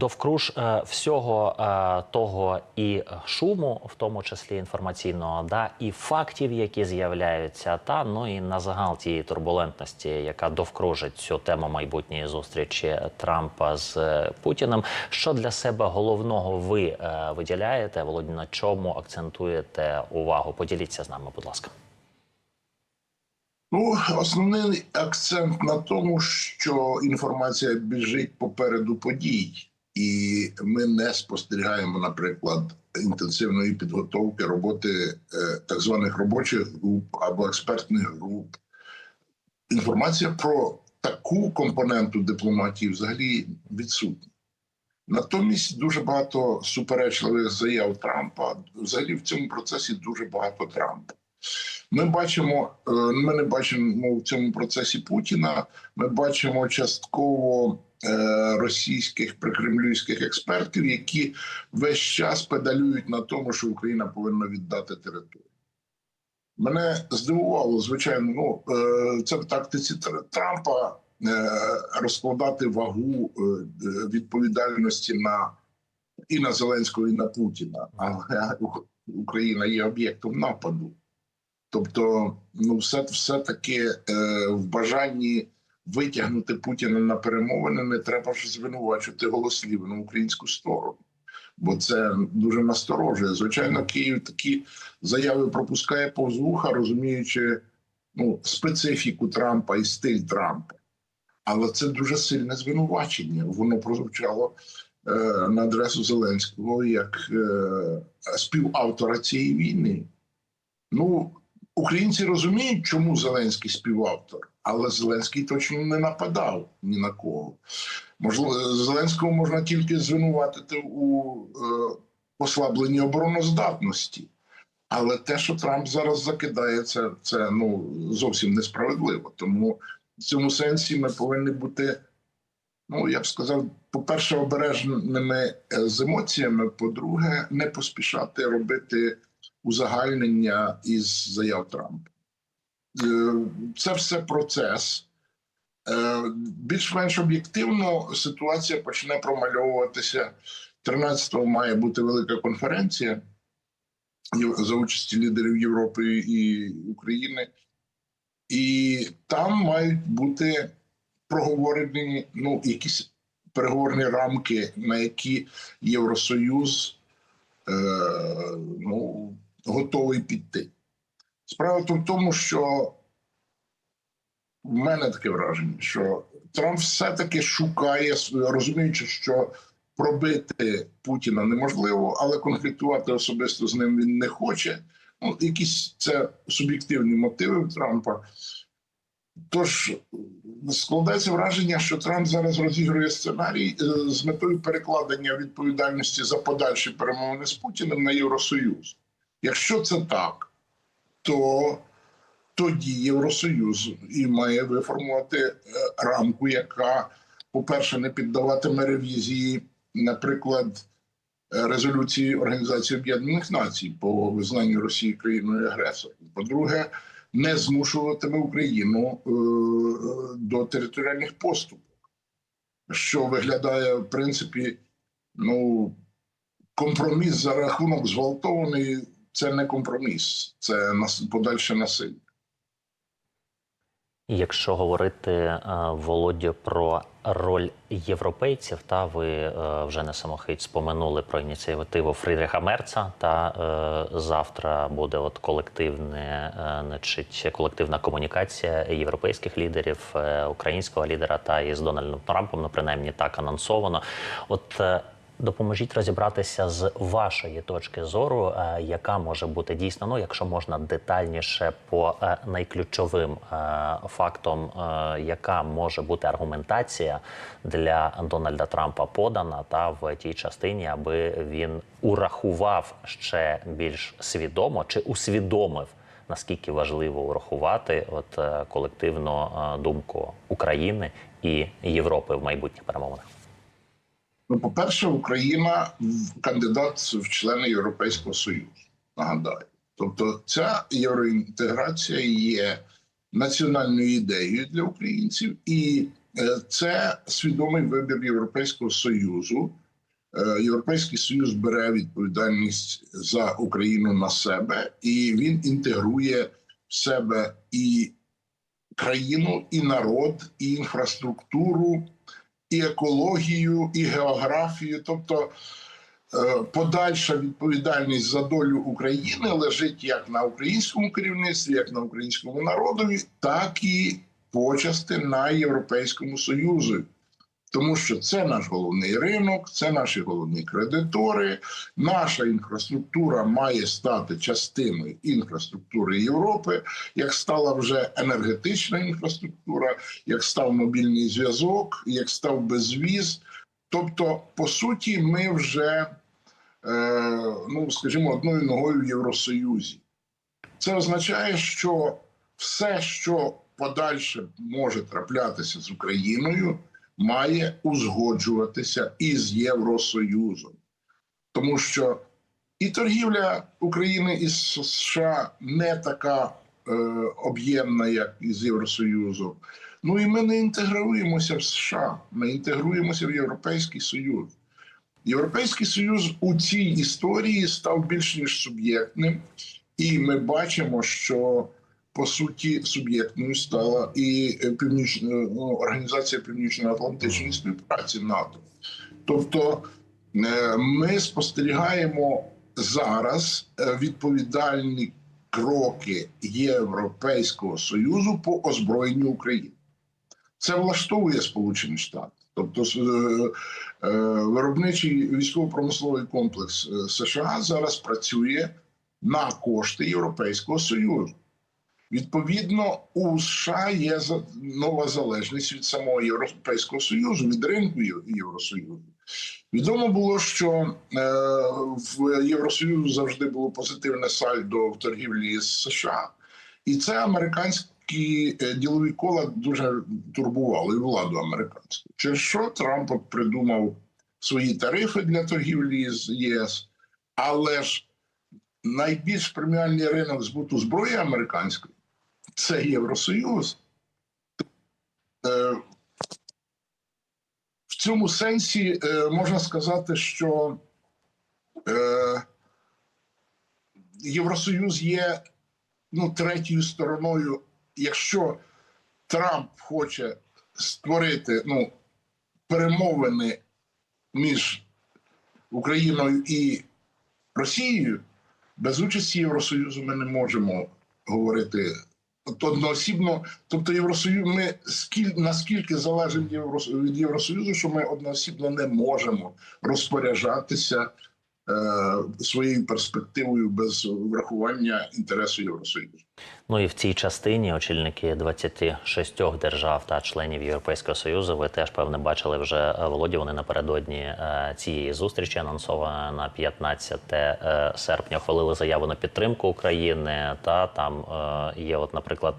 Довкруж е, всього е, того і шуму, в тому числі інформаційного, да і фактів, які з'являються, та ну і на загал тієї турбулентності, яка довкружить цю тему майбутньої зустрічі Трампа з е, Путіним. Що для себе головного ви виділяєте? Володь, на чому акцентуєте увагу? Поділіться з нами, будь ласка. Ну, основний акцент на тому, що інформація біжить попереду подій, і ми не спостерігаємо, наприклад, інтенсивної підготовки роботи е, так званих робочих груп або експертних груп. Інформація про таку компоненту дипломатії взагалі відсутня. Натомість дуже багато суперечливих заяв Трампа. Взагалі в цьому процесі дуже багато Трампа. Ми бачимо, е, ми не бачимо в цьому процесі Путіна. Ми бачимо частково російських прикремлюйських експертів, які весь час педалюють на тому, що Україна повинна віддати територію. Мене здивувало, звичайно, ну е, це в тактиці Трампа розкладати вагу відповідальності на і на Зеленського, і на Путіна. Але Україна є об'єктом нападу. Тобто, ну, все все таки е, в бажанні витягнути Путіна на перемовини не треба ж звинувачувати голослівно ну, українську сторону, бо це дуже насторожує. Звичайно, Київ такі заяви пропускає повз вуха, розуміючи ну, специфіку Трампа і стиль Трампа. Але це дуже сильне звинувачення. Воно прозвучало е, на адресу Зеленського як е, співавтора цієї війни. Ну, Українці розуміють, чому Зеленський співавтор, але Зеленський точно не нападав ні на кого. Можливо, Зеленського можна тільки звинуватити у е, послабленні обороноздатності. Але те, що Трамп зараз закидає, це, це ну зовсім несправедливо. Тому в цьому сенсі ми повинні бути, ну я б сказав, по-перше, обережними з емоціями. По-друге, не поспішати робити узагальнення із заяв Трампа. Е, це все процес. Е, більш-менш об'єктивно ситуація почне промальовуватися. 13-го має бути велика конференція за участі лідерів Європи і України, і там мають бути проговорені ну, якісь переговорні рамки, на які Євросоюз е, ну, готовий піти. Справа в тому, що в мене таке враження, що Трамп все-таки шукає, розуміючи, що пробити Путіна неможливо, але конфліктувати особисто з ним він не хоче. Ну, Якісь це суб'єктивні мотиви в Трампа. Тож складається враження, що Трамп зараз розігрує сценарій е, з метою перекладення відповідальності за подальші перемовини з Путіним на Євросоюз. Якщо це так, то тоді Євросоюз і має виформувати е, рамку, яка, по-перше, не піддаватиме ревізії, наприклад, е, резолюції Організації Об'єднаних Націй по визнанню Росії країною агресором. По-друге, не змушуватиме Україну е, до територіальних поступок, що виглядає в принципі ну компроміс за рахунок зґвалтованої це не компроміс, це подальше насилля. Якщо говорити е, Володя про роль європейців, та ви е, вже не самохить споминули про ініціативу Фрідріха Мерца. Та е, завтра буде от колективне, значить, колективна комунікація європейських лідерів, українського лідера та із Дональдом Трампом, ну принаймні так анонсовано. От Допоможіть розібратися з вашої точки зору, е, яка може бути дійсно, ну якщо можна детальніше по е, найключовим е, фактам, яка може бути аргументація для Дональда Трампа подана та в тій частині, аби він урахував ще більш свідомо чи усвідомив. Наскільки важливо урахувати от колективну думку України і Європи в майбутніх перемовинах? Ну, по-перше, Україна кандидат в члени Європейського Союзу. Нагадаю. Тобто, ця євроінтеграція є національною ідеєю для українців, і е, це свідомий вибір Європейського союзу е, Європейський Союз бере відповідальність за Україну на себе, і він інтегрує в себе і країну, і народ, і інфраструктуру, і екологію, і географію. Тобто е, подальша відповідальність за долю України лежить як на українському керівництві, як на українському народові, так і почасти на Європейському Союзі. Тому що це наш головний ринок, це наші головні кредитори. Наша інфраструктура має стати частиною інфраструктури Європи, як стала вже енергетична інфраструктура, як став мобільний зв'язок, як став безвіз. Тобто, по суті, ми вже, е, ну скажімо, одною ногою в Євросоюзі. Це означає, що все, що подальше може траплятися з Україною, має узгоджуватися із Євросоюзом, тому що і торгівля України із США не така е, об'ємна, як із Євросоюзом. Ну і ми не інтегруємося в США, ми інтегруємося в Європейський Союз. Європейський Союз у цій історії став більш ніж суб'єктним, і ми бачимо, що по суті суб'єктною стала і е, північна ну, організація Північно-Атлантичної співпраці НАТО. Тобто е, ми спостерігаємо зараз е, відповідальні кроки Європейського союзу по озброєнню України. Це влаштовує Сполучені Штати. Тобто е, е, виробничий військово-промисловий комплекс е, США зараз працює на кошти Європейського Союзу. Відповідно, у США є нова залежність від самого Європейського Союзу, від ринку Євросоюзу. Відомо було, що е, в Євросоюзу завжди було позитивне сальдо в торгівлі з США, і це американські е, ділові кола дуже турбували і владу американську. Через що Трамп от придумав свої тарифи для торгівлі з ЄС, але ж найбільш преміальний ринок збуту зброї американської це Євросоюз. Е, В цьому сенсі е, можна сказати, що е, Євросоюз є ну, третьою стороною. Якщо Трамп хоче створити ну, перемовини між Україною і Росією, без участі Євросоюзу ми не можемо говорити одноосібно. Тобто, Євросоюз, ми скіль, наскільки залежимо від Євросоюзу, що ми одноосібно не можемо розпоряджатися е, своєю перспективою без врахування інтересу Євросоюзу. Ну і в цій частині очільники 26 держав та членів Європейського союзу. Ви теж певне бачили вже е, Володі. Вони напередодні е, цієї зустрічі анонсована на 15 е, серпня. Ухвалили заяву на підтримку України. Та там є, от, наприклад,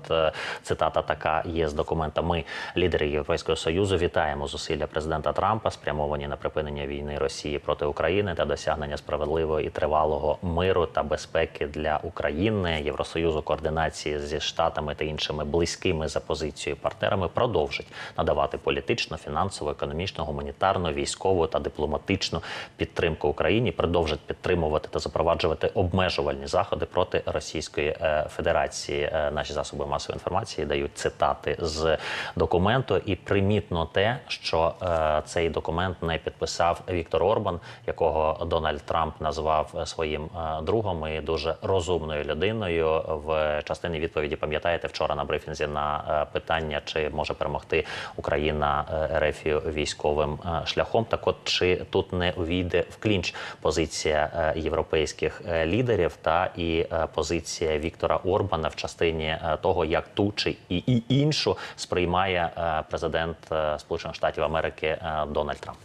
цитата така є з документа. Ми, лідери Європейського союзу, вітаємо зусилля президента Трампа, спрямовані на припинення війни Росії проти України та досягнення справедливого і тривалого миру та безпеки для України. Євросоюзу координації зі штатами та іншими близькими за позицією партнерами продовжить надавати політичну, фінансову, економічну, гуманітарну, військову та дипломатичну підтримку Україні. Продовжить підтримувати та запроваджувати обмежувальні заходи проти Російської е, Федерації. Е, Наші засоби масової інформації дають цитати з документу, і примітно те, що е, цей документ не підписав Віктор Орбан, якого Дональд Трамп назвав своїм другом і дуже розумною людиною. В частині відповіді пам'ятаєте вчора на брифінзі на е, питання, чи може перемогти Україна е, РФ військовим е, шляхом. Так, от чи тут не увійде в клінч позиція європейських лідерів та і позиція Віктора Орбана в частині того, як ту чи і, іншу сприймає президент Сполучених Штатів Америки Дональд Трамп.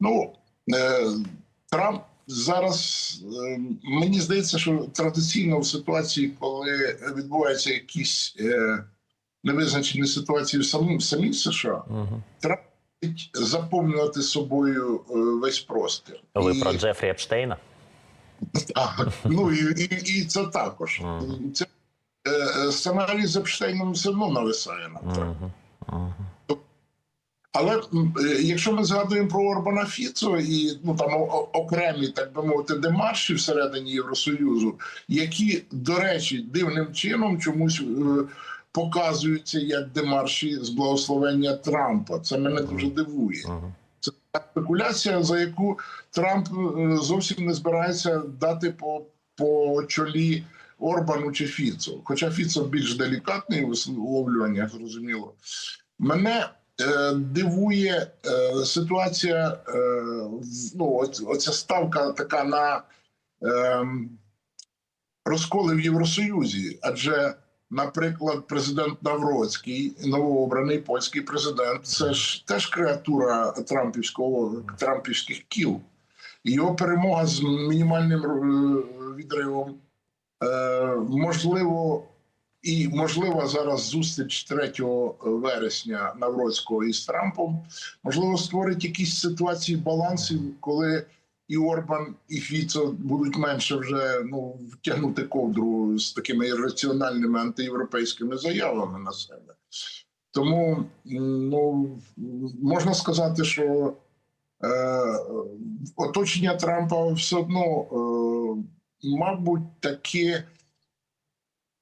Ну Трамп зараз е, мені здається, що традиційно в ситуації, коли відбуваються якісь е, невизначені ситуації в самій США, Угу. Любить заповнювати собою е, весь простір. Ви І- про Джефрі Епштейна? Так, ну і, і, і це також. Мгм. Це е, сценарій з Епштейном все одно нависає на Угу. Угу. Але е, якщо ми згадуємо про Орбана Фіцо і ну там окремі, так би мовити, демарші всередині Євросоюзу, які, до речі, дивним чином чомусь е, показуються як демарші з благословення Трампа. Це мене дуже дивує. Це спекуляція, за яку Трамп е, зовсім не збирається дати по, по чолі Орбану чи Фіцу. Хоча Фіцо більш делікатний у висловлюваннях, зрозуміло. Мене дивує е, ситуація, е, ну, оц- оця ставка така на е, розколи в Євросоюзі. Адже, наприклад, президент Навроцький, новообраний польський президент, це ж теж креатура Трампівського Трампівських кіл. Його перемога з мінімальним е, відривом е, можливо. І можливо зараз зустріч 3 вересня Навроцького із Трампом можливо створить якісь ситуації балансів, коли і Орбан, і Фіцо будуть менше вже ну втягнути ковдру з такими ірраціональними антиєвропейськими заявами на себе. Тому ну можна сказати, що е, оточення Трампа все одно, е, мабуть, таки.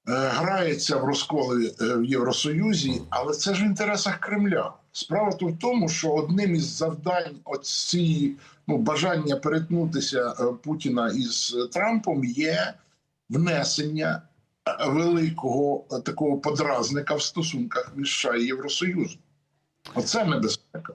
Е, грається в розколи е, в Євросоюзі, але це ж в інтересах Кремля. Справа то в тому, що одним із завдань оці ну, бажання перетнутися е, Путіна із Трампом є внесення великого такого подразника в стосунках між США і Євросоюзом. Оце небезпека.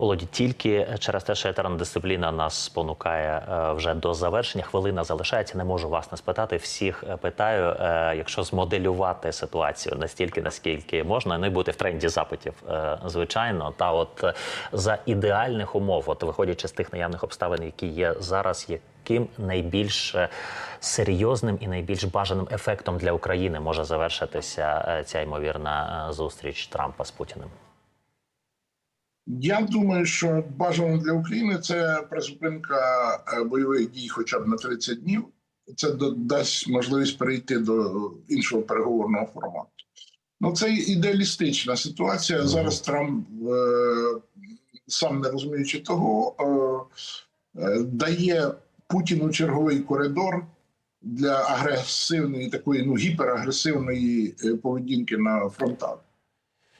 Володі, тільки через те, що етерна дисципліна нас спонукає е, вже до завершення. Хвилина залишається. Не можу вас не спитати. Всіх е, питаю, е, якщо змоделювати ситуацію настільки, наскільки можна, не бути в тренді запитів, звичайно. Та от за ідеальних умов, от виходячи з тих наявних обставин, які є зараз, яким найбільш серйозним і найбільш бажаним ефектом для України може завершитися ця ймовірна зустріч Трампа з Путіним? Я думаю, що бажано для України це призупинка е, бойових дій хоча б на 30 днів. Це дасть можливість перейти до іншого переговорного формату. Ну, це ідеалістична ситуація. Зараз Трамп, е, сам не розуміючи того, е, дає Путіну черговий коридор для агресивної, такої ну гіперагресивної поведінки на фронтах.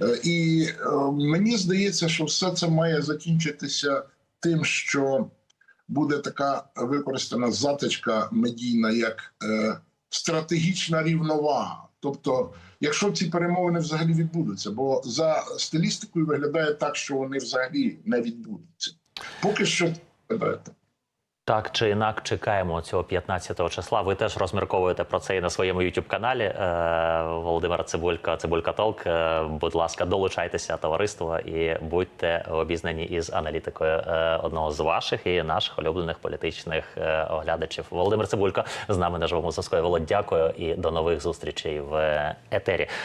Е, І е, мені здається, що все це має закінчитися тим, що буде така використана затичка медійна як е, стратегічна рівновага. Тобто, якщо ці перемовини взагалі відбудуться, бо за стилістикою виглядає так, що вони взагалі не відбудуться. Поки що виглядає так. Так чи інак чекаємо цього 15 числа. Ви теж розмірковуєте про це і на своєму youtube каналі е, Володимира Цибулька, Цибулька Толк. Е, будь ласка, долучайтеся товариство і будьте обізнані із аналітикою е, одного з ваших і наших улюблених політичних е, оглядачів. Володимир Цибулько з нами на живому зв'язку. Володь, дякую і до нових зустрічей в етері.